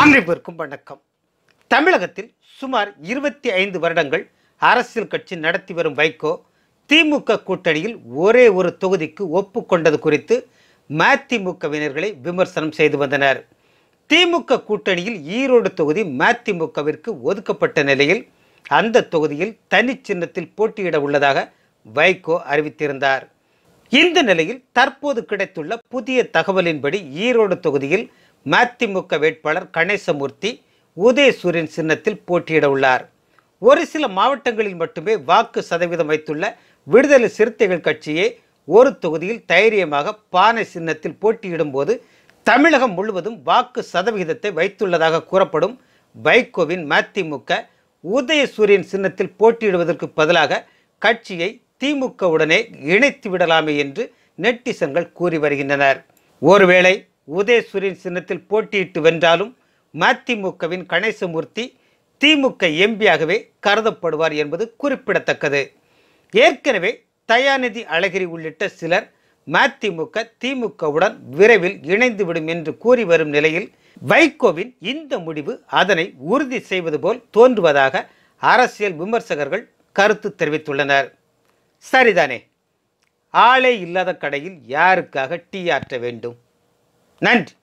அனைவருக்கும் வணக்கம். தமிழகத்தில் சுமார் இருபத்தி ஐந்து வருடங்கள் அரசியல் கட்சி நடத்தி வரும் வைகோ திமுக கூட்டணியில் ஒரே ஒரு தொகுதிக்கு ஒப்புக்கொண்டது குறித்து மதிமுகவினர்களை விமர்சனம் செய்து வந்தனர். திமுக கூட்டணியில் ஈரோடு தொகுதி மதிமுகவிற்கு ஒதுக்கப்பட்ட நிலையில் அந்த தொகுதியில் தனி சின்னத்தில் போட்டியிட உள்ளதாக வைகோ அறிவித்திருந்தார். இந்த நிலையில் தற்போது கிடைத்துள்ள புதிய தகவலின்படி ஈரோடு தொகுதியில் மதிமுக வேட்பாளர் கணேசமூர்த்தி உதயசூரியன் சின்னத்தில் போட்டியிட உள்ளார். ஒரு சில மாவட்டங்களில் மட்டுமே வாக்கு சதவீதம் வைத்துள்ள விடுதலை சிறுத்தைகள் கட்சியே ஒரு தொகுதியில் தைரியமாக பானை சின்னத்தில் போட்டியிடும் போது தமிழகம் முழுவதும் வாக்கு சதவிகிதத்தை வைத்துள்ளதாக கூறப்படும் வைகோவின் மதிமுக உதயசூரியன் சின்னத்தில் போட்டியிடுவதற்கு பதிலாக கட்சியை திமுகவுடனே இணைத்து விடலாமே என்று நெட்டிசன்கள் கூறி வருகின்றனர். ஒருவேளை உதயசூரியன் சின்னத்தில் போட்டியிட்டு வென்றாலும் மதிமுகவின் கணேசமூர்த்தி திமுக எம்பியாகவே கருதப்படுவார் என்பது குறிப்பிடத்தக்கது. ஏற்கனவே தயாநிதி அழகிரி உள்ளிட்ட சிலர் மதிமுக திமுகவுடன் விரைவில் இணைந்துவிடும் என்று கூறி வரும் நிலையில் வைகோவின் இந்த முடிவு அதனை உறுதி செய்வது போல் தோன்றுவதாக அரசியல் விமர்சகர்கள் கருத்து தெரிவித்துள்ளனர். சரிதானே? ஆளே இல்லாத கடையில் யாருக்காக டீ ஆற்ற வேண்டும்? நன்றி